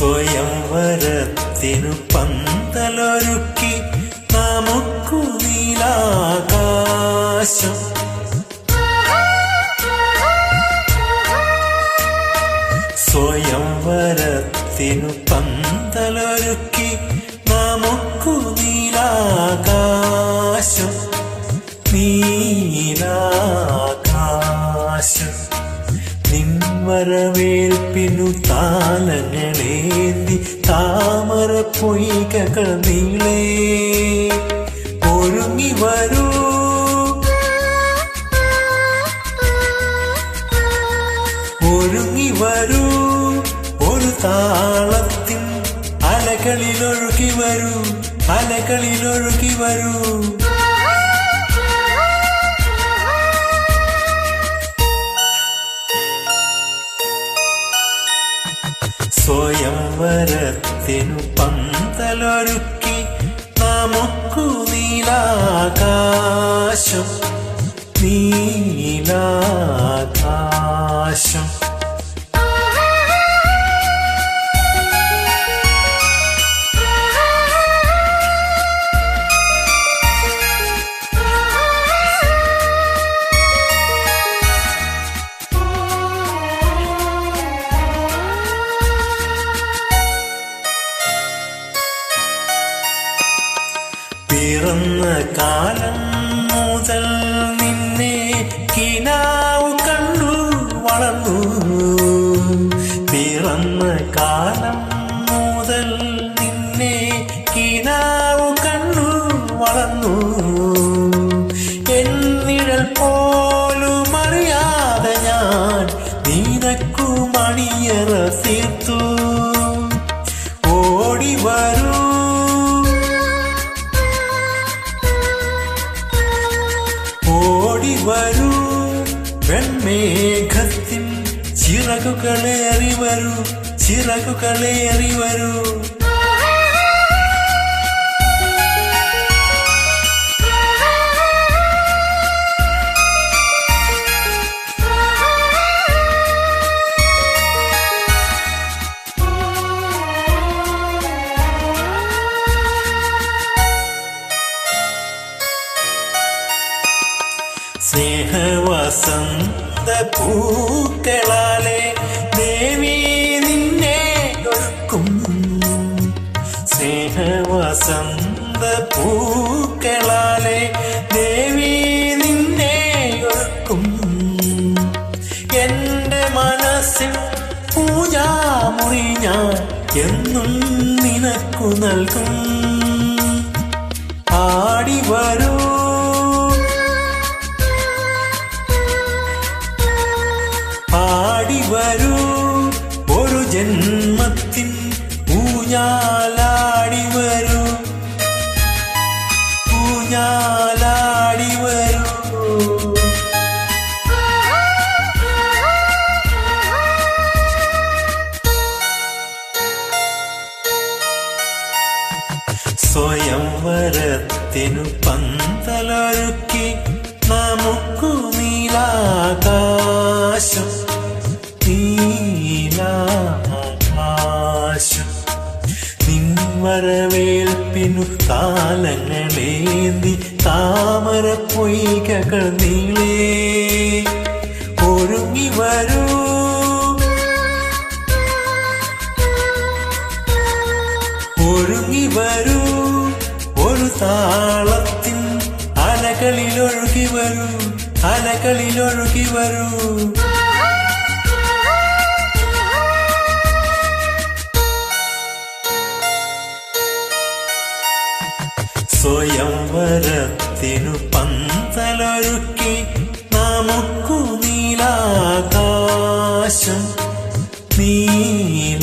സ്വയംവരത്തിനു പന്തലൊരുക്കി നമുക്കു നീലാകാശം. സ്വയംവരത്തിനു പന്തലൊരുക്കി നമുക്കു നീലാകാശം. താലങ്ങളേന്തി താമര പൊയ്കകൾ നീളേ. ഒരുങ്ങി വരൂ. ഒരുങ്ങി വരൂ. ഒരു താളത്തിൻ അലകളിലൊഴുകി വരൂ. അലകളിലൊഴുകി വരൂ. സ്വയംവരത്തിനു പന്തലൊരുക്കി നമുക്കു നീലാകാശം നീലാകാശം. പിറന്ന കാലം മുതൽ നിന്നെ കിനാവ് കണ്ടു വളർന്നു. പിറന്ന കാലം മുതൽ നിന്നെ കിനാവ് കണ്ടു വളർന്നു. എന്നിഴൽ പോലും അറിയാതെ ഞാൻ നീനക്കു മണിയറ തീർത്തു. ഓടി വരൂ വരൂ. വെൺമേഘത്തിൻ ചിറകുകളേറി വരൂ. ചിറകുകളേറി വരൂ. സ്നേഹവസന്ത പൂക്കളാലെ ദേവി നിന്നെ സ്നേഹവസന്ത പൂക്കളാലെ ദേവി നിന്നെ എന്റെ മനസ്സിൽ പൂജാമുറി ഞാൻ എന്നും നിനക്കു നൽകും. ആടി വരൂ. ഊഞ്ഞാലാടി വരൂ. ഊഞ്ഞാലാടി വരൂ. സ്വയംവരത്തിനു പന്തലൊരുക്കി നമുക്കു നീലാകാശം നിൻവരവേൽപ്പിനു താലങ്ങളേന്തി താമര പൊയ്കകൾ നീളേ. ഒരുങ്ങി വരൂ. ഒരുങ്ങി വരൂ. ഒരു താളത്തിൻ അലകളിലൊഴുകി വരൂ. അലകളിലൊഴുകി വരൂ. സ്വയംവരത്തിനു പന്തലൊരുക്കി നമുക്കു നീലാകാശം നീലാകാശം.